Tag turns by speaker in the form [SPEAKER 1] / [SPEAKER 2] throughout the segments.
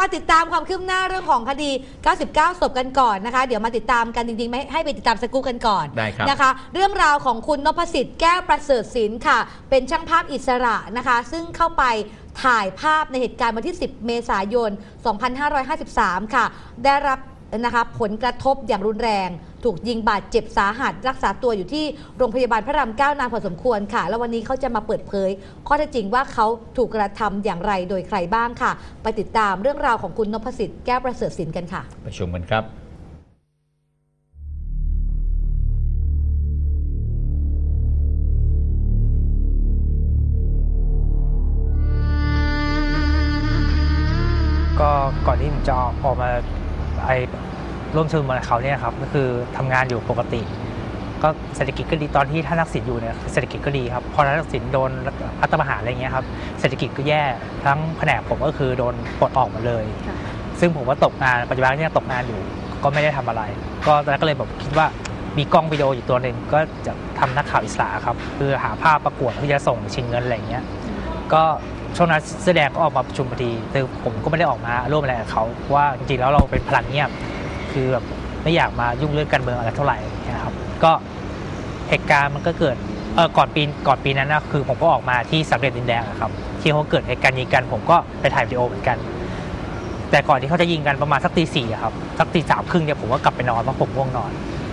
[SPEAKER 1] มาติดตามความคืบหน้าเรื่องของคดี 99 ศพกันก่อนนะคะ เดี๋ยวมาติดตามกันจริงๆไม่ให้ไปติดตามสกู๊ปกันก่อน
[SPEAKER 2] ได้ครับ
[SPEAKER 1] นะคะ เรื่องราวของคุณนพสิทธิ์แก้วประเสริฐศิลป์ค่ะ เป็นช่างภาพอิสระนะคะ ซึ่งเข้าไปถ่ายภาพในเหตุการณ์วันที่ 10 เมษายน 2553 ค่ะ ได้รับ นะคะผลกระทบอย่างรุนแรง ถูกยิงบาดเจ็บสาหัส รักษาตัวอยู่ที่โรงพยาบาลพระรามเก้านานพอสมควรค่ะ แล้ววันนี้เขาจะมาเปิดเผย ข้อเท็จจริงว่าเขาถูกกระทำอย่างไรโดยใครบ้างค่ะ ไปติดตามเรื่องราวของคุณนพสิทธิ์แก้วประเสริฐศิลป์กันค่ะ
[SPEAKER 2] ไปชมกันครับ
[SPEAKER 3] ก็ก่อนที่ผมจะออกมา ไอร่วมชุมนุมกับเขาเนี่ยครับก็คือทำงานอยู่ปกติ ก็เศรษฐกิจก็ดีตอนที่ท่านทักษิณอยู่เนี่ยเศรษฐกิจก็ดีครับพอท่านทักษิณโดนรัฐประหารอะไรเงี้ยครับเศรษฐกิจก็แย่ทั้งแผนกผมก็คือโดนปลดออกหมดเลย
[SPEAKER 1] ค่ะ
[SPEAKER 3] ซึ่งผมว่าตกงานปัจจุบันเนี่ยตกงานอยู่ก็ไม่ได้ทำอะไร ก็ตอนนั้นก็เลยแบบคิดว่ามีกล้องวิดีโออยู่ตัวหนึ่งก็จะทำนักข่าวอิสระครับคือหาภาพประกวดที่จะส่งชิงเงินอะไรเงี้ยก็ ช่วงนั้นแสอแดงก็ออกมาประชุมพอดีแต่ผมก็ไม่ได้ออกมาร่วมอะไรกับเขาว่าจริงๆแล้วเราเป็นพลังเงียบ คือแบบไม่อยากมายุ่งเรื่องการเมืองอะไรเท่าไหร่นะครับ ก็เหตุการณ์มันก็เกิดเออก่อนปีก่อนปีนั้นนะคือผมก็ออกมาที่สามเหลี่ยมดินแดงครับที่เขาเกิดเหตุการณ์ยิงกัน ผมก็ไปถ่ายวิดีโอเหมือนกัน แต่ก่อนที่เขาจะยิงกันประมาณสักตีสี่ครับสักตีสามครึ่งเนี่ยผมก็กลับไปนอนเพราะผมง่วงนอน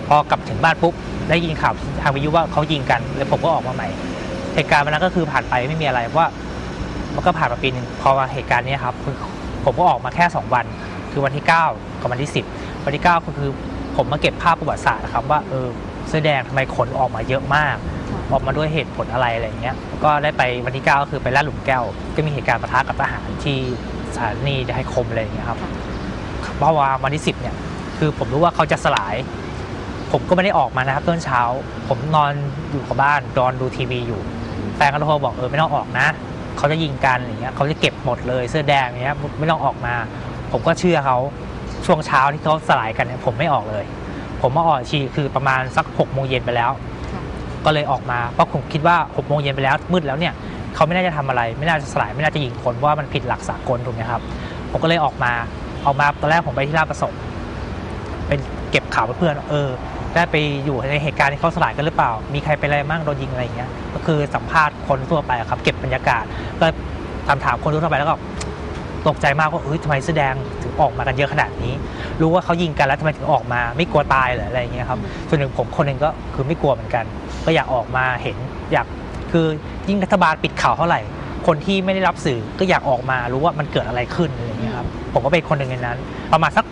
[SPEAKER 3] พอกลับถึงบ้านปุ๊บได้ยินข่าวทางวิทยุว่าเขายิงกัน แล้วผมก็ออกมาใหม่เหตุการณ์วันนั้นก็คือผ่านไปไม่มีอะไรเพราะ มันก็ผ่านมาปีนึงพอมาเหตุการณ์นี้ครับผมก็ออกมาแค่ 2 วัน คือวันที่ 9 กับวันที่ 10 วันที่ 9 ก็คือผมมาเก็บภาพประวัติศาสตร์นะครับว่าเออเสื้อแดงทำไมขนออกมาเยอะมาก ออกมาด้วยเหตุผลอะไรอะไรเงี้ยก็ได้ไปวันที่ 9 ก็คือไปลาดหลุมแก้ว ก็มีเหตุการณ์ประทะกับทหารที่สถานีไฮคมอะไรอย่างเงี้ยครับเพราะว่าวันที่ 10 เนี่ย คือผมรู้ว่าเขาจะสลาย ผมก็ไม่ได้ออกมานะครับต้นเช้า ผมนอนอยู่กับบ้านนอนดูทีวีอยู่แฟนก็โทรบอกเออไม่ต้องออกนะ เขาจะยิงกันอย่างเงี้ยเขาจะเก็บหมดเลยเสื้อแดงอย่างเงี้ยไม่ต้องออกมา ผมก็เชื่อเขาช่วงเช้าที่เขาสลายกันเนี่ยผมไม่ออกเลย ผมมาออกอีคือประมาณสักหกโมงเย็นไปแล้ว ก็เลยออกมาเพราะผมคิดว่าหกโมงเย็นไปแล้วมืดแล้วเนี่ยเขาไม่น่าจะทำอะไร ไม่น่าจะสลายไม่น่าจะยิงคนเพราะว่ามันผิดหลักสากลถูกไหมครับ ผมก็เลยออกมาออกมาตอนแรกผมไปที่ราชประสงค์เป็นเก็บข่าวเพื่อนเออ ได้ไปอยู่ในเหตุการณ์ที่เขาสลายกันหรือเปล่า มีใครเป็นอะไรบ้างโดนยิงอะไรอย่างเงี้ย ก็คือสัมภาษณ์คนทั่วไปครับ เก็บบรรยากาศ ก็ถามถามคนทั่วไปแล้วก็ตกใจมากว่าเอ้ยทำไมแสอแดงถึงออกมากันเยอะขนาดนี้ รู้ว่าเขายิงกันแล้วทำไมถึงออกมา ไม่กลัวตายเหรออะไรอย่างเงี้ยครับ ส่วนหนึ่งผมคนหนึ่งก็คือไม่กลัวเหมือนกัน ก็อยากออกมาเห็น อยากคือยิ่งรัฐบาลปิดข่าวเท่าไหร่ คนที่ไม่ได้รับสื่อก็อยากออกมารู้ว่ามันเกิดอะไรขึ้นอะไรอย่างเงี้ยครับ ผมก็เป็นคนหนึ่งในนั้น ประมาณสัก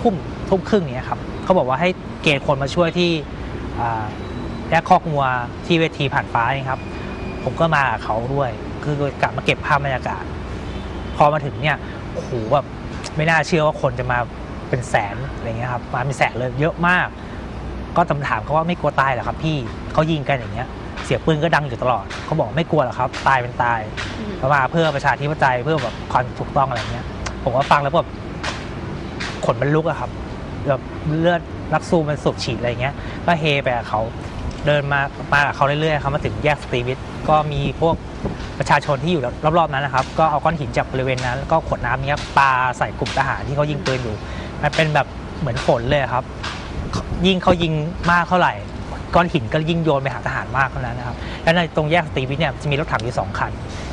[SPEAKER 3] ทุ่มทุ่มครึ่งเนี้ยครับ เขาบอกว่าให้เกณฑ์คนมาช่วยที่อ่าแยกคอกงัวที่เวทีผ่านฟ้านี่ครับ ผมก็มากับเขาด้วย คือกลับมาเก็บภาพบรรยากาศ พอมาถึงเนี่ยโอ้โหแบบไม่น่าเชื่อว่าคนจะมาเป็นแสนอะไรเงี้ยครับมาเป็นแสนเลยเยอะมาก ก็ตำถามเขาว่าไม่กลัวตายเหรอครับ พี่เขายิงกันอย่างเงี้ย เสียงปืนก็ดังอยู่ตลอดเขาบอกไม่กลัวหรอครับ ตายเป็นตายเพราะมาเพื่อประชาธิปไตยเพื่อแบบความถูกต้องอะไรเงี้ย ผมก็ฟังแล้วแบบขนมันลุกอะครับ แบบเลือดนักสู้มันสูบฉีดอะไรเงี้ย ก็เฮไปกับเขาเดินมามากับเขาเรื่อยๆครับมาถึงแยกสตรีวิทก็มีพวกประชาชนที่อยู่รอบๆนั้นนะครับ ก็เอาก้อนหินจากบริเวณนั้นแล้วก็ขวดน้ำเนี้ยปาใส่กลุ่มทหารที่เขายิงปืนอยู่ มันเป็นแบบเหมือนฝนเลยครับ ยิ่งเขายิงมากเท่าไหร่ ก้อนหินก็ยิ่งโยนไปหาทหารมากเท่านั้นนะครับ และในตรงแยกสตรีวิทเนี่ยจะมีรถถังอยู่สองคัน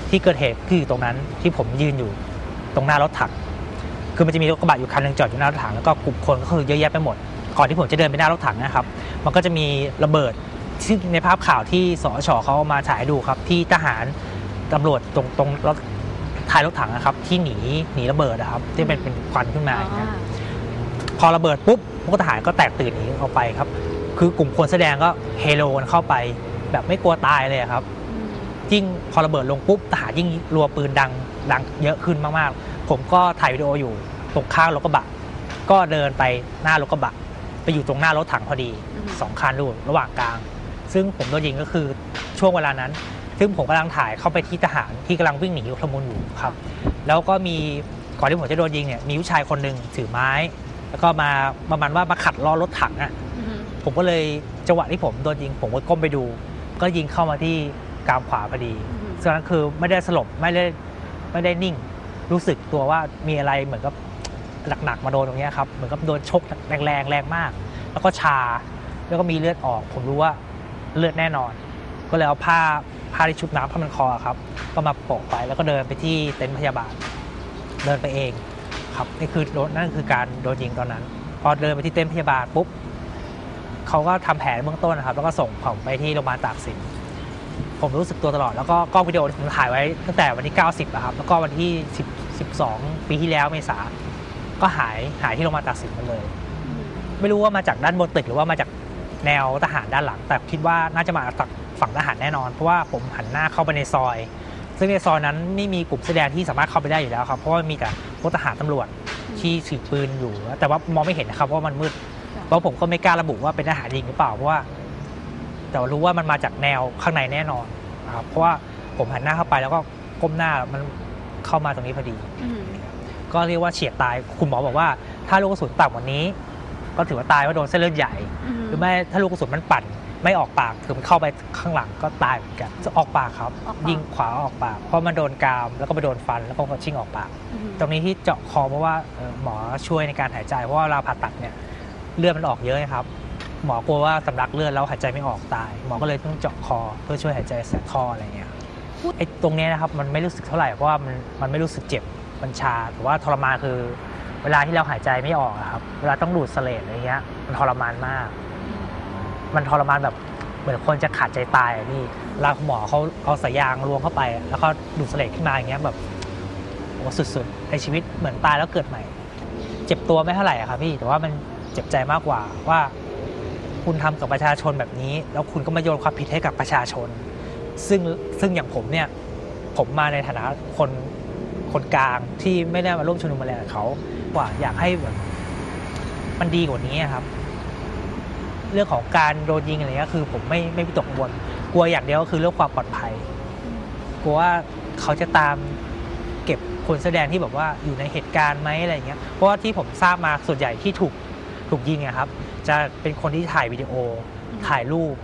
[SPEAKER 3] ที่เกิดเหตุคืออยู่ตรงนั้นที่ผมยืนอยู่ตรงหน้ารถถัง คือมันจะมีรถกระบะอยู่คันหนึงจอดอยู่หน้ารถถังแล้วก็กลุ่มคนก็คือเยอะแยะไปหมด ก่อนที่ผมจะเดินไปหน้ารถถังนะครับ มันก็จะมีระเบิดที่ในภาพข่าวที่สอชเขาเอามาฉายให้ดูครับ ที่ทหารตำรวจตรงตรงรถท้ายรถถังนะครับ ที่หนีหนีระเบิดนะครับ ที่เป็นเป็นควันขึ้นมาอย่างเงี้ยพอระเบิดปุ๊บพวกทหารก็แตกตื่นหนีออกไปครับ คือกลุ่มคนแสดงก็เฮโลกันเข้าไป แบบไม่กลัวตายเลยอะครับยิ่งพอระเบิดลงปุ๊บทหารยิ่งรัวปืนดังดังเยอะขึ้นมากๆ ผมก็ถ่ายวิดีโออยู่ ตรงข้างรถกระบะ ก็เดินไปหน้ารถกระบะ ไปอยู่ตรงหน้ารถถังพอดี
[SPEAKER 1] อืม
[SPEAKER 3] สองคันดูระหว่างกลาง ซึ่งผมโดนยิงก็คือช่วงเวลานั้น ซึ่งผมกำลังถ่ายเข้าไปที่ทหารที่กำลังวิ่งหนียุทธมุนอยู่ครับ แล้วก็มีก่อนที่ผมจะโดนยิงเนี่ยมีผู้ชายคนหนึ่งถือไม้ แล้วก็มาประมาณว่ามาขัดล้อรถถังอะผมก็เลยจังหวะที่ผมโดนยิงผมก็ก้มไปดู ก็ยิงเข้ามาที่กรามขวาพอดีซึ่งนั้นคือไม่ได้สลบไม่ได้ไม่ได้นิ่ง รู้สึกตัวว่ามีอะไรเหมือนกับ หนักๆมาโดนตรงนี้ครับเหมือนกับโดนชกแรงๆแรงมาก แล้วก็ชาแล้วก็มีเลือดออก ผมรู้ว่าเลือดแน่นอน ก็เลยเอาผ้าผ้าที่ชุบน้ำผ้ามันคอครับ ก็มาโปะไปแล้วก็เดินไปที่เต็นท์พยาบาล เดินไปเองครับนี่คือโดนนั่นคือการโดนยิงตอนนั้น พอเดินไปที่เต็นท์พยาบาลปุ๊บเขาก็ทำแผนเบื้องต้นนะครับ แล้วก็ส่งผมไปที่โรงพยาบาลตากสินผมรู้สึกตัวตลอดแล้วก็กล้องวิดีโอที่ผมถ่ายไว้ตั้งแต่วันที่ 90อะครับแล้วก็วันที่ 10 12 ปีที่แล้วเมษา ก็หายหายที่โรงพยาบาลตากสินหมดเลย ไม่รู้ว่ามาจากด้านบนตึกหรือว่ามาจากแนวทหารด้านหลัง แต่คิดว่าน่าจะมาจากฝั่งทหารแน่นอน เพราะว่าผมหันหน้าเข้าไปในซอย ซึ่งในซอยนั้นไม่มีกลุ่มแสอแดงที่สามารถเข้าไปได้อยู่แล้วครับเพราะว่ามีแต่พวกทหารตำรวจที่ถือปืนอยู่ แต่ว่ามองไม่เห็นนะครับเพราะว่ามันมืด
[SPEAKER 1] ค่ะ
[SPEAKER 3] เพราะผมก็ไม่กล้าระบุว่าเป็นทหารจริงหรือเปล่าเพราะว่า แต่ว่ารู้ว่ามันมาจากแนวข้างในแน่นอนนะครับเพราะว่าผมหันหน้าเข้าไปแล้วก็ก้มหน้ามันเข้ามาตรงนี้พอดี
[SPEAKER 1] อืม
[SPEAKER 3] ก็เรียกว่าเฉียดตาย คุณหมอบอกว่า ถ้าลูกกระสุนต่ำกว่านี้ ก็ถือว่าตายว่าโดนเส้นเลือดใหญ่ หรือไม่ถ้าลูกกระสุนมันปั่นไม่ออกปากคือมันเข้าไปข้างหลังก็ตายเหมือนกันจะออกปากครับ
[SPEAKER 1] ออกปาก
[SPEAKER 3] ยิงขวาออกปาก เพราะมันโดนกรามแล้วก็ไปโดนฟันแล้วก็ชิ่งออกปาก
[SPEAKER 1] อืม
[SPEAKER 3] ตรงนี้ที่เจาะคอเพราะว่าเอ่อหมอช่วยในการหายใจ เพราะว่าเราผ่าตัดเนี่ยเลือดมันออกเยอะนะครับ หมอกลัวว่าสำลักเลือดแล้วหายใจไม่ออกตาย หมอก็เลยต้องเจาะคอเพื่อช่วยหายใจแสบท่ออะไรเงี้ยไอ้ตรงเนี้ยนะครับมันไม่รู้สึกเท่าไหร่เพราะว่ามันมันไม่รู้สึกเจ็บ มันชาแต่ว่าทรมานคือ เวลาที่เราหายใจไม่ออกอะครับ เวลาต้องดูดเสลดอะไรเงี้ย มันทรมานมาก มันทรมานแบบเหมือนคนจะขาดใจตายอะพี่เวลาหมอเขาเอาสายยางลวงเข้าไป แล้วก็ดูดเสลดขึ้นมาอย่างเงี้ยแบบโอ้สุดๆในชีวิตเหมือนตายแล้วเกิดใหม่ เจ็บตัวไม่เท่าไหร่อะครับพี่แต่ว่ามันเจ็บใจมากกว่าว่า คุณทำกับประชาชนแบบนี้ แล้วคุณก็มาโยนความผิดให้กับประชาชน ซึ่งซึ่งอย่างผมเนี่ย ผมมาในฐานะคน คนกลางที่ไม่ได้มาร่วมชุมนุมอะไรกับเขากว่าอยากให้แบบมันดีกว่านี้ครับ เรื่องของการโดนยิงอะไรเงี้ยคือ ผมไม่ไม่วิตกกังวลกลัวอย่างเดียวก็คือเรื่องความปลอดภัย กลัวว่าเขาจะตามเก็บคนแสดงที่แบบว่าอยู่ในเหตุการณ์ไหมอะไรเงี้ยเพราะว่าที่ผมทราบมาส่วนใหญ่ที่ถูกถูกยิงอะครับ จะเป็นคนที่ถ่ายวิดีโอถ่ายรูป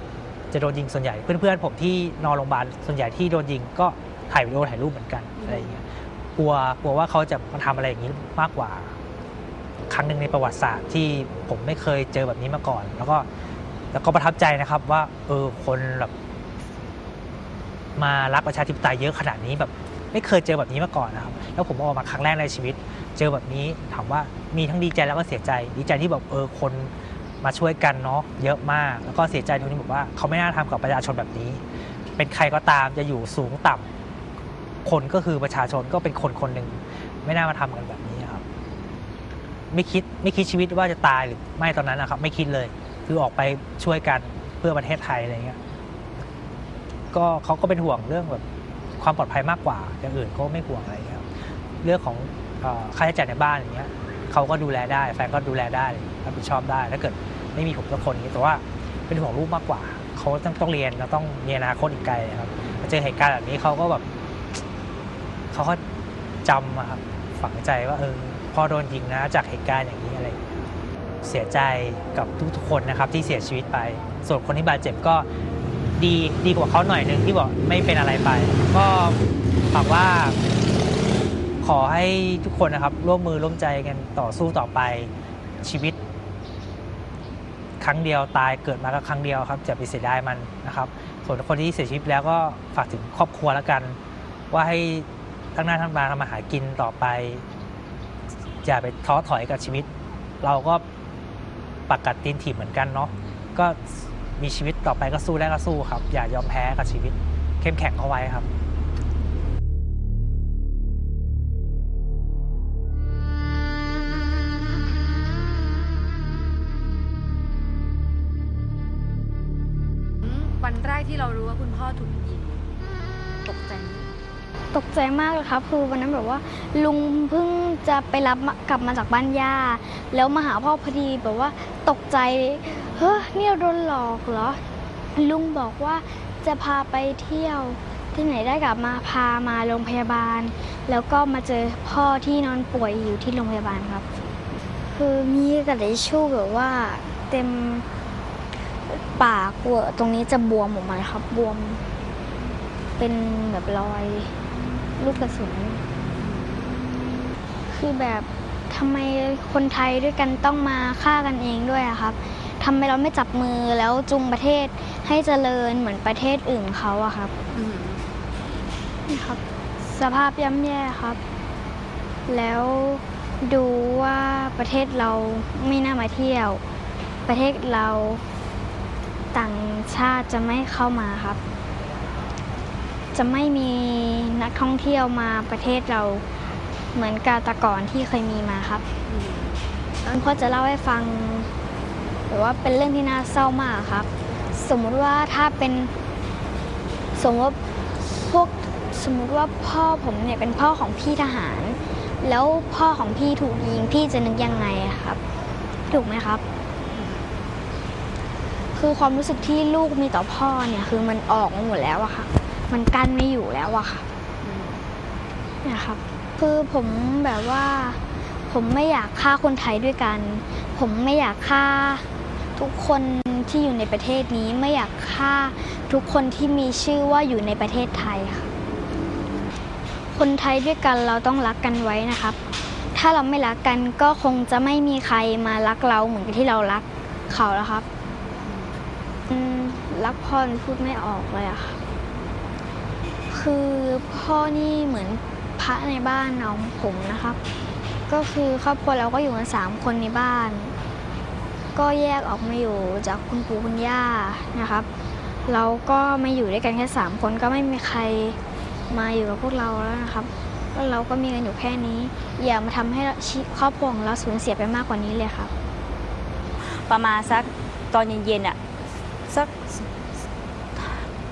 [SPEAKER 3] จะโดนยิงส่วนใหญ่เพื่อนๆผมที่นอนโรงพยาบาลส่วนใหญ่ที่โดนยิงก็ถ่ายวิดีโอถ่ายรูปเหมือนกันอะไรเงี้ย กลัวกลัวว่าเขาจะมาทำอะไรอย่างนี้มากกว่า ครั้งหนึ่งในประวัติศาสตร์ที่ผมไม่เคยเจอแบบนี้มาก่อน แล้วก็แล้วก็ประทับใจนะครับว่า เออคนแบบมารักประชาธิปไตยเยอะขนาดนี้แบบ ไม่เคยเจอแบบนี้มาก่อนนะครับ แล้วผมออกมาครั้งแรกในชีวิต เจอแบบนี้ถามว่ามีทั้งดีใจแล้วก็เสียใจ ดีใจที่แบบเออคนมาช่วยกันเนาะเยอะมาก แล้วก็เสียใจตรงที่บอกว่าเขาไม่น่าทำกับประชาชนแบบนี้ เป็นใครก็ตามจะอยู่สูงต่ำ คนก็คือประชาชนก็เป็นคนคนหนึ่งไม่น่ามาทำกันแบบนี้ครับ ไม่คิดไม่คิดชีวิตว่าจะตายหรือไม่ตอนนั้นนะครับ ไม่คิดเลย คือออกไปช่วยกันเพื่อประเทศไทยอะไรเงี้ยก็เขาก็เป็นห่วงเรื่องแบบความปลอดภัยมากกว่าอย่างอื่นก็ไม่ห่วงอะไรครับ เรื่องของค่าใช้จ่ายในบ้านอย่างเงี้ยเขาก็ดูแลได้ แฟนก็ดูแลได้รับผิดชอบได้ ถ้าเกิดไม่มีผมสักคนนี้แต่ว่าเป็นห่วงลูกมากกว่าเขาต้องต้องเรียนแล้วต้องมีอนาคตอีกไกลครับเจอเหตุการณ์แบบนี้เขาก็แบบ เขาก็จำครับฝังใจว่าเออพอโดนยิงนะจากเหตุการณ์อย่างนี้อะไรเงี้ยเสียใจกับทุกๆคนนะครับที่เสียชีวิตไป ส่วนคนที่บาดเจ็บก็ดีดีกว่าเขาหน่อยหนึ่งที่บอกไม่เป็นอะไรไป ก็ฝากว่าขอให้ทุกคนนะครับร่วมมือร่วมใจกันต่อสู้ต่อไปชีวิต ครั้งเดียวตายเกิดมาก็ครั้งเดียวครับจะไปเสียดายมันนะครับ ส่วนคนที่เสียชีวิตแล้วก็ฝากถึงครอบครัวแล้วกัน ว่าให้ ทั้งหน้าทั้งตาทำมาหากินต่อไป อย่าไปท้อถอยกับชีวิต เราก็ปักกัดตีนถีบเหมือนกันเนาะก็มีชีวิตต่อไปก็สู้ได้ก็สู้ครับ อย่ายอมแพ้กับชีวิต เข้มแข็งเอาไว้ครับ
[SPEAKER 1] ตกใจมา
[SPEAKER 2] กเลยครับคือวันนั้นแบบว่า ลุงเพิ่งจะไปรับกลับมาจากบ้านย่า แล้วมาหาพ่อพอดีแบบว่าตกใจ เฮ้ยนี่เราโดนหลอกเหรอ ลุงบอกว่าจะพาไปเที่ยวที่ไหนได้กลับมาพามาโรงพยาบาล แล้วก็มาเจอพ่อที่นอนป่วยอยู่ที่โรงพยาบาลครับ คือมีกระดาษทิชู่แบบว่าเต็มปากเวตรงนี้จะบวมออกมาครับบวม เป็นแบบรอย ลูกกระสุน คือแบบทำไมคนไทยด้วยกันต้องมาฆ่ากันเองด้วยอะครับทำไมเราไม่จับมือแล้วจุงประเทศให้เจริญเหมือนประเทศอื่นเขาอะครับ
[SPEAKER 1] อืม
[SPEAKER 2] นี่ครับ สภาพย่ำแย่ครับ แล้วดูว่าประเทศเราไม่น่ามาเที่ยว ประเทศเราต่างชาติจะไม่เข้ามาครับ จะไม่มีนักท่องเที่ยวมาประเทศเราเหมือนกาตะก่อนที่เคยมีมาครับ
[SPEAKER 1] อืม
[SPEAKER 2] คุณพ่อจะเล่าให้ฟังแต่ว่าเป็นเรื่องที่น่าเศร้ามากครับ สมมุติว่าถ้าเป็นสมมติว่าพวกสมมุติว่าพ่อผมเนี่ยเป็นพ่อของพี่ทหาร แล้วพ่อของพี่ถูกยิงพี่จะนึกยังไงครับ ถูกไหมครับ คือความรู้สึกที่ลูกมีต่อพ่อเนี่ยคือมันออกมาหมดแล้วอะค่ะ มันกั้นไม่อยู่แล้วอะค่ะ
[SPEAKER 1] อืม
[SPEAKER 2] นะครับ คือผมแบบว่า ผมไม่อยากฆ่าคนไทยด้วยกัน ผมไม่อยากฆ่าทุกคนที่อยู่ในประเทศนี้ไม่อยากฆ่าทุกคนที่มีชื่อว่าอยู่ในประเทศไทยค่ะ คนไทยด้วยกันเราต้องรักกันไว้นะครับ ถ้าเราไม่รักกันก็คงจะไม่มีใครมารักเราเหมือนกับที่เรารักเขาแล้วครับอืมรักพ่อนี่พูดไม่ออกเลยอะค่ะ คือพ่อนี่เหมือนพระในบ้านของผมนะครับ ก็คือครอบครัวเราก็อยู่กันสามคนในบ้าน ก็แยกออกมาอยู่จากคุณปู่คุณย่านะครับ เราก็มาอยู่ด้วยกันแค่สามคนก็ไม่มีใครมาอยู่กับพวกเราแล้วนะครับก็เราก็มีกันอยู่แค่นี้ อย่ามาทำให้ครอบครัวของเราสูญเสียไปมากกว่านี้เลยครับ
[SPEAKER 4] ประมาณสักตอนเย็นๆอะสัก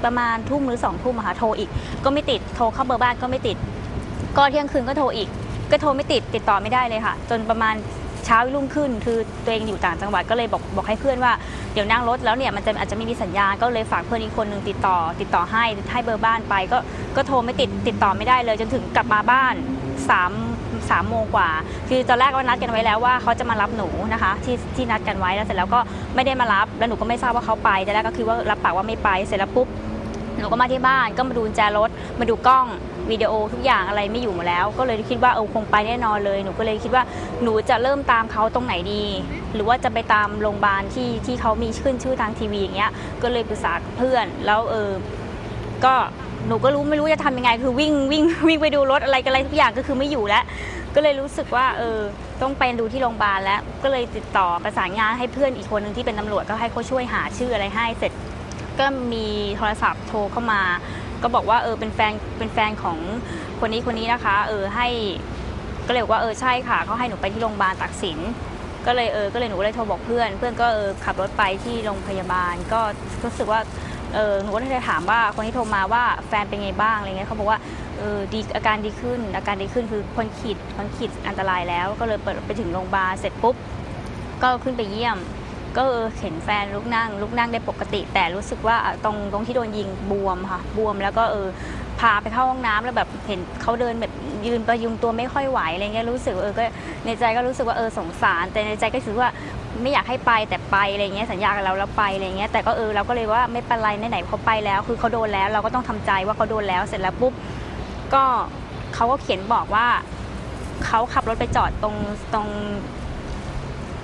[SPEAKER 4] ประมาณทุ่มหรือสองทุ่มค่ะโทรอีก ก็ไม่ติดโทรเข้าเบอร์บ้านก็ไม่ติด ก็เที่ยงคืนก็โทรอีก ก็โทรไม่ติดติดต่อไม่ได้เลยค่ะ จนประมาณเช้ารุ่งขึ้นคือตัวเองอยู่ต่างจังหวัดก็เลยบอกบอกให้เพื่อนว่าเดี๋ยวนั่งรถแล้วเนี่ยมันจะอาจจะไม่มีสัญญาณก็เลยฝากเพื่อนอีกคนนึงติดต่อ ติดต่อให้ให้เบอร์บ้านไป ก็ก็โทรไม่ติดติดต่อไม่ได้เลย จนถึงกลับมาบ้านสามสามโมงกว่า คือตอนแรกก็นัดกันไว้แล้วว่าเขาจะมารับหนูนะคะ ที่ที่นัดกันไว้แล้วเสร็จแล้วก็ไม่ได้มารับแล้วหนูก็ไม่ทราบว่าเขาไปแต่แรกก็คือว่ารับปากว่าไม่ไปเสร็จแล้วปุ๊บ หนูก็มาที่บ้านก็มาดูแจรถ มาดูกล้องวิดีโอทุกอย่างอะไรไม่อยู่หมดแล้ว ก็เลยคิดว่าเออคงไปแน่นอนเลย หนูก็เลยคิดว่าหนูจะเริ่มตามเขาตรงไหนดี หรือว่าจะไปตามโรงพยาบาลที่ที่เขามีขึ้นชื่อทางทีวีอย่างเงี้ยก็เลยปรึกษาเพื่อนแล้วเออก็หนูก็รู้ไม่รู้จะทำยังไง คือวิ่งวิ่งวิ่งไปดูรถอะไรกันอะไรทุกอย่างก็คือไม่อยู่แล้วก็เลยรู้สึกว่าเออต้องไปดูที่โรงพยาบาลแล้ว ก็เลยติดต่อประสานงานให้เพื่อนอีกคนหนึ่งที่เป็นตำรวจก็ให้เขาช่วยหาชื่ออะไรให้เสร็จ ก็มีโทรศัพท์โทรเข้ามา ก็บอกว่าเออเป็นแฟนเป็นแฟนของคนนี้คนนี้นะคะ เออให้ก็เลยบอกว่าเออใช่ค่ะเขาให้หนูไปที่โรงพยาบาลตักสินก็เลยเออก็เลยหนูก็เลยโทรบอกเพื่อน เพื่อนก็เออขับรถไปที่โรงพยาบาล ก็รู้สึกว่าเออหนูก็เลยถามว่าคนที่โทรมาว่าแฟนเป็นไงบ้างอะไรเงี้ยเขาบอกว่าเออดีอาการดีขึ้น อาการดีขึ้นคือพ้นขีดพ้นขีดอันตรายแล้ว ก็เลยเปิดไปถึงโรงพยาบาลเสร็จปุ๊บก็ขึ้นไปเยี่ยม ก็เออเห็นแฟนลุกนั่งลุกนั่งได้ปกติ แต่รู้สึกว่าตรงตรงที่โดนยิงบวมค่ะบวมแล้วก็เออพาไปเข้าห้องน้ำแล้วแบบเห็นเขาเดินแบบยืนประยุงตัวไม่ค่อยไหวอะไรเงี้ยรู้สึกเออก็ในใจก็รู้สึกว่าเออสงสาร แต่ในใจก็รู้สึกว่าไม่อยากให้ไปแต่ไปอะไรเงี้ยสัญญากับเราแล้วไปอะไรเงี้ยแต่ก็เออเราก็เลยว่าไม่เป็นไรไหนๆเขาไปแล้ว คือเขาโดนแล้วเราก็ต้องทำใจว่าเขาโดนแล้วเสร็จแล้วปุ๊บก็เขาก็เขียนบอกว่าเขาขับรถไปจอดตรงตรง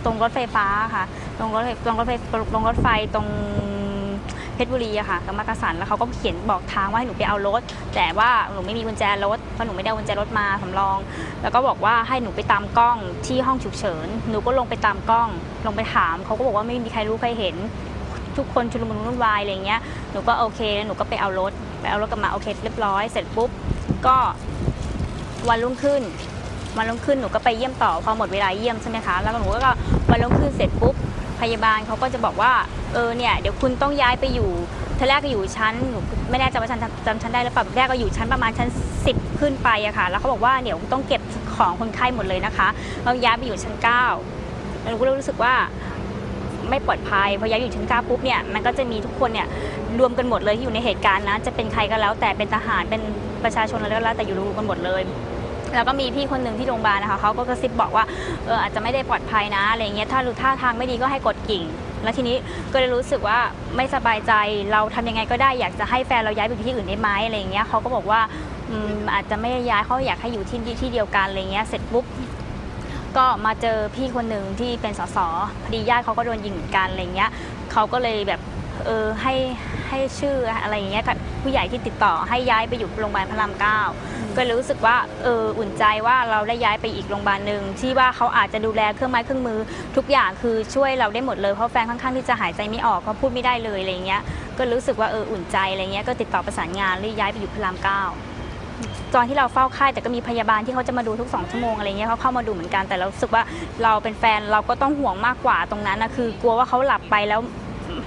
[SPEAKER 4] ตรงรถไฟฟ้าค่ะ ตรงรถไฟตรงรถไฟตรงรถไฟตรงเพชรบุรีอะค่ะกับมักกะสันแล้วเขาก็เขียนบอกทางว่าให้หนูไปเอารถ แต่ว่าหนูไม่มีกุญแจรถเพราะหนูไม่ได้กุญแจรถมาสำรอง แล้วก็บอกว่าให้หนูไปตามกล้องที่ห้องฉุกเฉิน หนูก็ลงไปตามกล้อง ลงไปถามเขาก็บอกว่าไม่มีใครรู้ใครเห็น ทุกคนชุลมุนวุ่นวายอะไรเงี้ยหนูก็โอเคแล้วหนูก็ไปเอารถไปเอารถกลับมาโอเคเรียบร้อยเสร็จปุ๊บก็วันรุ่งขึ้นวันรุ่งขึ้นหนูก็ไปเยี่ยมต่อพอหมดเวลาเยี่ยมใช่ไหมคะแล้วหนูก็วันรุ่งขึ้นเสร็จปุ๊บ พยาบาลเขาก็จะบอกว่า เออเนี่ยเดี๋ยวคุณต้องย้ายไปอยู่ทีแรกก็อยู่ชั้นหนูไม่แน่ใจว่าชั้นจำชั้นได้หรือเปล่าแรกก็อยู่ชั้นประมาณชั้น 10 ขึ้นไปอะค่ะ แล้วเขาบอกว่าเดี๋ยวต้องเก็บของคนไข้หมดเลยนะคะเราย้ายไปอยู่ชั้น9แล้วหนูก็รู้สึกว่าไม่ปลอดภัยพอย้ายอยู่ชั้นเก้าปุ๊บเนี่ยมันก็จะมีทุกคนเนี่ยรวมกันหมดเลยที่อยู่ในเหตุการณ์นะจะเป็นใครก็แล้วแต่เป็นทหารเป็นประชาชนอะไรก็แล้วแต่อยู่รวมกันหมดเลย แล้วก็มีพี่คนหนึ่งที่โรงพยาบาลนะคะเขาก็กระซิบบอกว่าเอออาจจะไม่ได้ปลอดภัยนะอะไรเงี้ยถ้ารู้ท่าทางไม่ดีก็ให้กดกิ่ง แล้วทีนี้ก็เลยรู้สึกว่าไม่สบายใจเราทำยังไงก็ได้อยากจะให้แฟนเราย้ายไปที่อื่นได้ไหมอะไรเงี้ยเขาก็บอกว่าอืมอาจจะไม่ย้ายเขาอยากให้อยู่ที่ที่เดียวกันอะไรเงี้ยเสร็จปุ๊บก็มาเจอพี่คนหนึ่งที่เป็นสสพอดีญาติเขาก็โดนยิงเหมือนกันอะไรเงี้ยเขาก็เลยแบบเออให้ให้ชื่ออะไรอย่างเงี้ยกับ ผู้ใหญ่ที่ติดต่อให้ย้ายไปอยู่โรงพยาบาลพระรามเก้าก็เลยรู้สึกว่าเอออุ่นใจว่าเราได้ย้ายไปอีกโรงพยาบาลหนึ่งที่ว่าเขาอาจจะดูแลเครื่องไม้เครื่องมือ ทุกอย่างคือช่วยเราได้หมดเลยเพราะแฟนค่อนข้างที่จะหายใจไม่ออกเพราะพูดไม่ได้เลยอะไรเงี้ยก็รู้สึกว่าเอออุ่นใจอะไรเงี้ยก็ติดต่อประสานงานเลยย้ายไปอยู่พระรามเก้าตอนที่เราเฝ้าไข้แต่ก็มีพยาบาลที่เขาจะมาดูทุกสองชั่วโมงอะไรเงี้ยเขาเข้ามาดูเหมือนกันแต่เรารู้สึกว่าเราเป็นแฟนเราก็ต้องห่วงมากกว่าตรงนั้นนะคือกลัวว่าเขาหลับไปแล้ว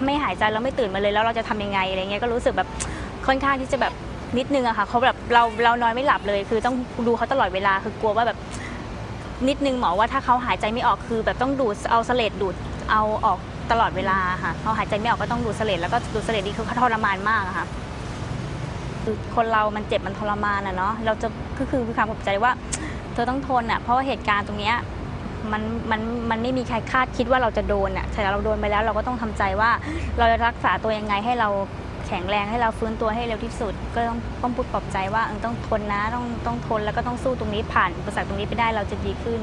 [SPEAKER 4] ไม่หายใจแล้วไม่ตื่นมาเลยแล้วเราจะทำยังไงอะไรเงี้ยก็รู้สึกแบบ ค่อนข้างที่จะแบบนิดนึงอะค่ะเขาแบบเราเรานอนไม่หลับเลย คือต้องดูเขาตลอดเวลาคือกลัวว่าแบบนิดนึงหมอว่าถ้าเขาหายใจไม่ออกคือแบบต้องดูดเอาเสลดดูดเอาออกตลอดเวลาค่ะเขาหายใจไม่ออกก็ต้องดูดเสลดแล้วก็ดูดเสลดนี่คือเขาทรมานมากอะค่ะคือคนเรามันเจ็บมันทรมานอะเนาะเราจะก็คือคือความปลอบใจว่า เธอต้องทนอะเพราะว่าเหตุการณ์ตรงเนี้ยมันมันมันไม่มีใครคาดคิดว่าเราจะโดนอะแต่เราโดนไปแล้วเราก็ต้องทำใจว่า เราจะรักษาตัวยังไงให้เรา แข็งแรงให้เราฟื้นตัวให้เร็วที่สุด ก็ต้องต้องพูดปลอบใจว่าเออต้องทนนะต้องต้องทนแล้วก็ต้องสู้ตรงนี้ผ่านอุปสรรคตรงนี้ไปได้เราจะดีขึ้น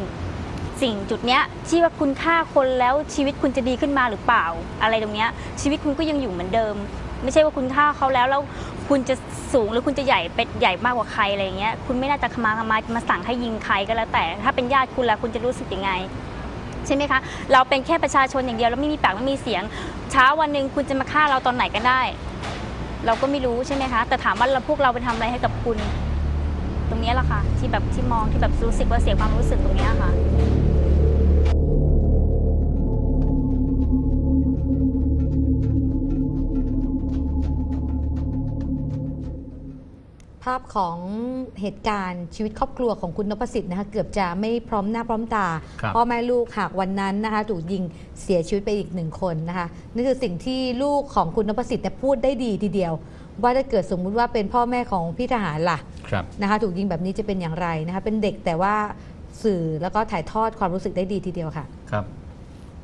[SPEAKER 4] สิ่งจุดเนี้ยที่ว่าคุณฆ่าคนแล้วชีวิตคุณจะดีขึ้นมาหรือเปล่า อะไรตรงเนี้ยชีวิตคุณก็ยังอยู่เหมือนเดิม ไม่ใช่ว่าคุณฆ่าเขาแล้วแล้วคุณจะสูงหรือคุณจะใหญ่เป็นใหญ่มากกว่าใครอะไรอย่างเงี้ยคุณไม่น่าจะขมาขมามาสั่งให้ยิงใครก็แล้วแต่ ถ้าเป็นญาติคุณแล้วคุณจะรู้สึกยังไงใช่ไหมคะ เราเป็นแค่ประชาชนอย่างเดียวแล้วไม่มีปากไม่มีเสียง เช้าวันหนึ่งคุณจะมาฆ่าเราตอนไหนก็ได้ เราก็ไม่รู้ใช่ไหมคะ แต่ถามว่าเราพวกเราไปทำอะไรให้กับคุณ ตรงนี้แหละค่ะ ที่แบบที่มองที่แบบรู้สึกว่าเสียความรู้สึกตรงนี้ยค่ะ
[SPEAKER 1] ภาพของเหตุการณ์ชีวิตครอบครัวของคุณนพสิทธิ์นะคะเกือบจะไม่พร้อมหน้าพร้อมตา
[SPEAKER 5] ครับ
[SPEAKER 1] พ่อแม่ลูกหากวันนั้นนะคะถูกยิงเสียชีวิตไปอีกหนึ่งคนนะคะนี่คือสิ่งที่ลูกของคุณนพสิทธิ์เนี่ยพูดได้ดีทีเดียว ว่าถ้าเกิดสมมุติว่าเป็นพ่อแม่ของพี่ทหารล่ะ
[SPEAKER 5] ครับ
[SPEAKER 1] นะคะถูกยิงแบบนี้จะเป็นอย่างไรนะคะเป็นเด็กแต่ว่าสื่อแล้วก็ถ่ายทอดความรู้สึกได้ดีทีเดียวค่ะ
[SPEAKER 5] ครับเห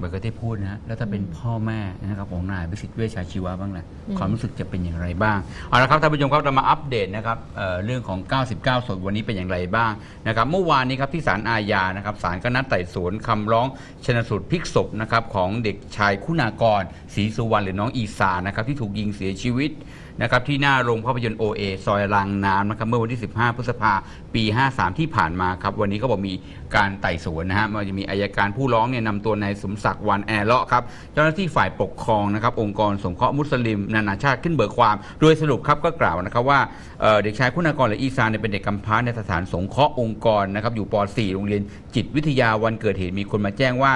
[SPEAKER 5] มือนกับที่พูดนะฮะแล้วถ้าเป็นพ่อแม่นะครับของนายวิสิทธิ์เวชชาชีวะบ้างล่ะ
[SPEAKER 1] อืม
[SPEAKER 5] ความรู้สึกจะเป็นอย่างไรบ้างเอาละครับท่านผู้ชมครับเรามาอัปเดตนะครับเอ่อเรื่องของ 99 ศพวันนี้เป็นอย่างไรบ้างนะครับเมื่อวานนี้ครับที่ศาลอาญานะครับศาลก็นัดไต่สวนคำร้องชนสูตรพลิกศพนะครับของเด็กชายคุณากรศรีสุวรรณหรือน้องอีสานนะครับที่ถูกยิงเสียชีวิต นะครับที่หน้าโรงภาพยนตร์ OA ซอยรางน้ำนะครับเมื่อวันที่ 15 พฤษภาปี 53 ที่ผ่านมาครับ วันนี้ก็บอกมีการไต่สวนนะฮะมันจะมีอายการผู้ร้องเนี่ยนำตัวนายสมศักดิ์วันแอร์เลาะครับเจ้าหน้าที่ฝ่ายปกครองนะครับองค์กรสงเคราะห์มุสลิม นานาชาติขึ้นเบิกความ โดยสรุปครับก็กล่าวนะครับว่าเอ่อเด็กชายคุณากรหรืออีซานเนี่ยเป็นเด็กกำพร้าในสถานสงเคราะห์องค์กรนะครับอยู่ป .4 โรงเรียนจิตวิทยาวันเกิดเหตุมีคนมาแจ้งว่า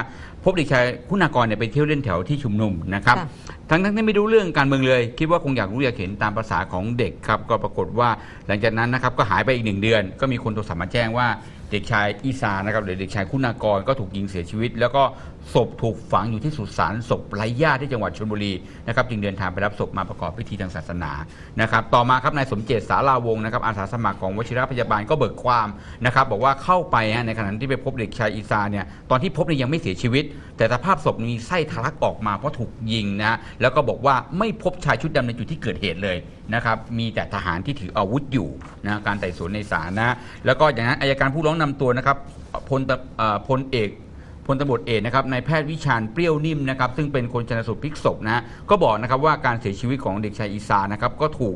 [SPEAKER 5] บเด็กชายคุณากรเนี่ยไปเที่ยวเล่นแถวที่ชุมนุมนะครับ
[SPEAKER 1] ค่ะ
[SPEAKER 5] ทั้งทั้งที่ไม่รู้เรื่องการเมืองเลย คิดว่าคงอยากรู้อยากเห็นตามภาษาของเด็กครับ ก็ปรากฏว่าหลังจากนั้นนะครับก็หายไปอีกหนึ่งเดือน ก็มีคนโทรศัพท์มาแจ้งว่าเด็กชายอีสานนะครับหรือเด็กชายคุณากรก็ถูกยิงเสียชีวิต แล้วก็ ศพถูกฝังอยู่ที่สุสานศพไร้ญาติที่จังหวัดชลบุรีนะครับจึงเดินทางไปรับศพมาประกอบพิธีทางศาสนานะครับต่อมาครับนายสมเจตสาลาวงศ์นะครับอาสาสมัครของวชิรพยาบาลก็เบิกความนะครับบอกว่าเข้าไปฮะในขณะที่ไปพบเด็กชายอีสาเนี่ยตอนที่พบเนี่ยยังไม่เสียชีวิต แต่สภาพศพมีไส้ทะลักออกมาเพราะถูกยิงนะแล้วก็บอกว่าไม่พบชายชุดดำในจุดที่เกิดเหตุเลยนะครับมีแต่ทหารที่ถืออาวุธอยู่นะการไต่สวนในศาลนะแล้วก็อย่างนั้นอายการผู้ร้องนำตัวนะครับพลพลเอก พลตำรวจเอกนะครับนายแพทย์วิชาญเปรี้ยวนิ่มนะครับซึ่งเป็นคนชนสูตรพลิกศพนะก็บอกนะครับว่าการเสียชีวิตของเด็กชายอีสานะครับก็ถูก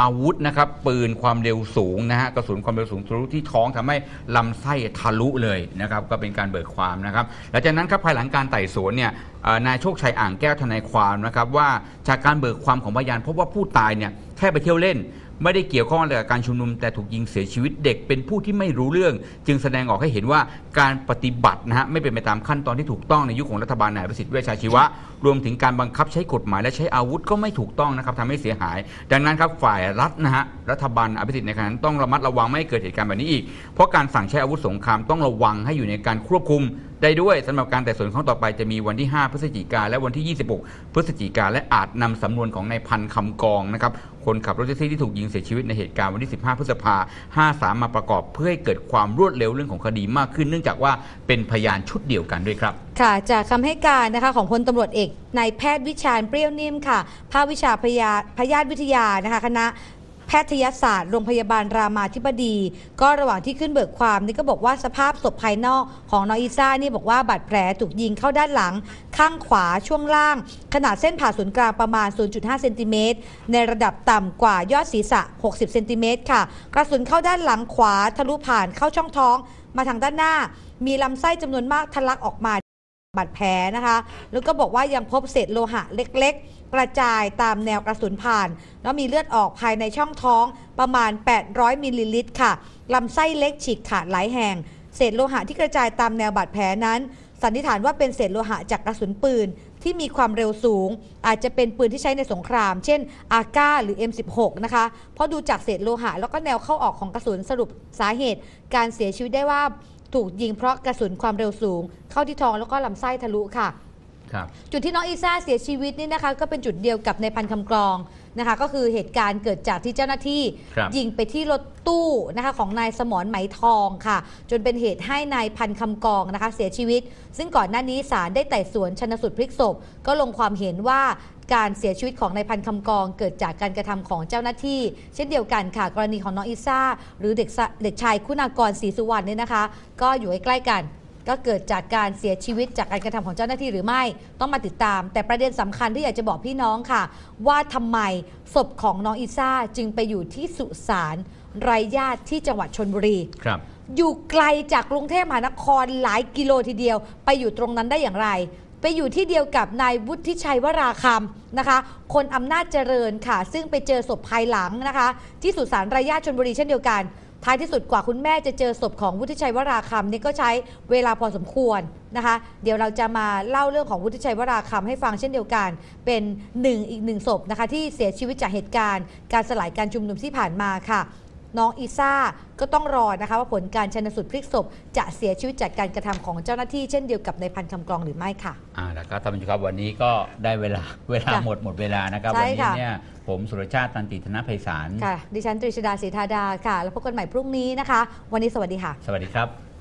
[SPEAKER 5] อาวุธนะครับปืนความเร็วสูงนะฮะกระสุนความเร็วสูงทะลุที่ท้องทำให้ลำไส้ทะลุเลยนะครับก็เป็นการเบิกความนะครับหลังจากนั้นครับภายหลังการไต่สวนเนี่ยนายโชคชัยอ่างแก้วทนายความนะครับว่าจากการเบิกความของพยานพบว่าผู้ตายเนี่ยแค่ไปเที่ยวเล่น ไม่ได้เกี่ยวข้องอะไรกับการชุมนุม แต่ถูกยิงเสียชีวิตเด็กเป็นผู้ที่ไม่รู้เรื่อง จึงแสดงออกให้เห็นว่าการปฏิบัตินะฮะไม่เป็นไปตามขั้นตอนที่ถูกต้องในยุคของรัฐบาลนายประสิทธิ์เวชชาชีวะ รวมถึงการบังคับใช้กฎหมายและใช้อาวุธก็ไม่ถูกต้องนะครับทำให้เสียหาย ดังนั้นครับฝ่ายรัฐนะฮะรัฐบาลอภิสิทธิ์ในขณะนั้นต้องระมัดระวังไม่ให้เกิดเหตุการณ์แบบนี้อีก เพราะการสั่งใช้อาวุธสงครามต้องระวังให้อยู่ในการควบคุม ได้ด้วยสำหรับการแต่ส่วนครั้งต่อไปจะมีวันที่ 5 พฤศจิกาและวันที่ 26 พฤศจิกาและอาจนำสำนวนของนายพันคำกองนะครับคนขับรถแท็กซี่ที่ถูกยิงเสียชีวิตในเหตุการณ์วันที่ 15 พฤษภา 53 มาประกอบเพื่อให้เกิดความรวดเร็วเรื่องของคดีมากขึ้น เนื่องจากว่าเป็นพยานชุดเดียวกันด้วยครับ
[SPEAKER 1] ค่ะ จากคำให้การนะคะของพลตำรวจเอกนายแพทย์วิชาญเปรี้ยวนิ่มค่ะ ภาควิชาพยาพยาธิวิทยานะคะคณะ พทยศาสตร์โรงพยาบาลรามาธิบดี ก็ระหว่างที่ขึ้นเบิกความนี่ก็บอกว่าสภาพศพภายนอกของน้องอีซ่านี่บอกว่าบาดแผลถูกยิงเข้าด้านหลัง ข้างขวาช่วงล่าง ขนาดเส้นผ่าศูนย์กลางประมาณ 0.5 เซนติเมตรในระดับต่ำกว่ายอดศีรษะ 60 เซนติเมตรค่ะ กระสุนเข้าด้านหลังขวาทะลุผ่านเข้าช่องท้อง มาทางด้านหน้า มีลำไส้จำนวนมากทะลักออกมา บาดแผลนะคะ แล้วก็บอกว่ายังพบเศษโลหะเล็ก ๆ กระจายตามแนวกระสุนผ่าน แล้วมีเลือดออกภายในช่องท้องประมาณ 800มิลลิลิตรค่ะลำไส้เล็กฉีกขาดหลายแห่ง เศษโลหะที่กระจายตามแนวบาดแผลนั้น สันนิษฐานว่าเป็นเศษโลหะจากกระสุนปืนที่มีความเร็วสูง อาจจะเป็นปืนที่ใช้ในสงคราม เช่นอาก้าหรือ M16 นะคะ เพราะดูจากเศษโลหะ แล้วก็แนวเข้าออกของกระสุนสรุปสาเหตุ การเสียชีวิตได้ว่า ถูกยิงเพราะกระสุนความเร็วสูง เข้าที่ท้องแล้วก็ลำไส้ทะลุค่ะ
[SPEAKER 5] ครับ
[SPEAKER 1] จุดที่น้องอีซ่าเสียชีวิตนี่นะคะก็เป็นจุดเดียวกับในพันคำกรองนะคะก็คือเหตุการณ์เกิดจากที่เจ้าหน้าที่
[SPEAKER 5] ครับ
[SPEAKER 1] ยิงไปที่รถตู้นะคะของนายสมรไหมทองค่ะ จนเป็นเหตุให้นายพันคำกองนะคะเสียชีวิต ซึ่งก่อนหน้านี้ศาลได้ไต่สวนชนสูตรพลิกศพ ก็ลงความเห็นว่าการเสียชีวิตของนายพันคำกอง เกิดจากการกระทำของเจ้าหน้าที่ เช่นเดียวกันค่ะ กรณีของน้องอีซ่าหรือเด็กสะเด็กชายคุณากรศรีสุวรรณเนี่ยนะคะ ก็อยู่ใกล้ๆกัน ก็เกิดจากการเสียชีวิตจากการกระทำของเจ้าหน้าที่หรือไม่ต้องมาติดตาม แต่ประเด็นสำคัญที่อยากจะบอกพี่น้องค่ะ ว่าทำไมศพของน้องอีซ่าจึงไปอยู่ที่สุสานไร้ญาติที่จังหวัดชนบุรี
[SPEAKER 5] ครับ
[SPEAKER 1] อยู่ไกลจากกรุงเทพมหานครหลายกิโลทีเดียว ไปอยู่ตรงนั้นได้อย่างไร ไปอยู่ที่เดียวกับนายวุฒิชัยวราคำนะคะ คนอำนาจเจริญค่ะ ซึ่งไปเจอศพภายหลังนะคะ ที่สุสานไร้ญาติชนบุรีเช่นเดียวกัน ท้ายที่สุดกว่าคุณแม่จะเจอศพของวุฒิชัยวราคำนี่ก็ใช้เวลาพอสมควรนะคะ เดี๋ยวเราจะมาเล่าเรื่องของวุฒิชัยวราคำให้ฟังเช่นเดียวกัน เป็นหนึ่งอีกหนึ่งศพนะคะที่เสียชีวิตจากเหตุการณ์ การสลายการชุมนุมที่ผ่านมาค่ะน้องอีซ่าก็ต้องรอนะคะว่าผลการชนสูตรพลิกศพ จะเสียชีวิตจากการกระทำของเจ้าหน้าที่เช่นเดียวกับในพันคำกรองหรือไม่ค่ะ
[SPEAKER 5] อ่าแล้วก็ท่านผู้ชมครับวันนี้ก็ได้เวลาเวลา
[SPEAKER 1] ค่ะ
[SPEAKER 5] หมดหมดเวลานะครับ
[SPEAKER 1] ใช่
[SPEAKER 5] วันี้
[SPEAKER 1] ค่ะ
[SPEAKER 5] เนี่ย ผมสุรชาติตันติธนภัยสาร
[SPEAKER 1] ค่ะ ดิฉันตรีชดาศรีธาดาค่ะ แล้วพบกันใหม่พรุ่งนี้นะคะ วันนี้สวัสดีค่ะ
[SPEAKER 5] สวัสดีครับ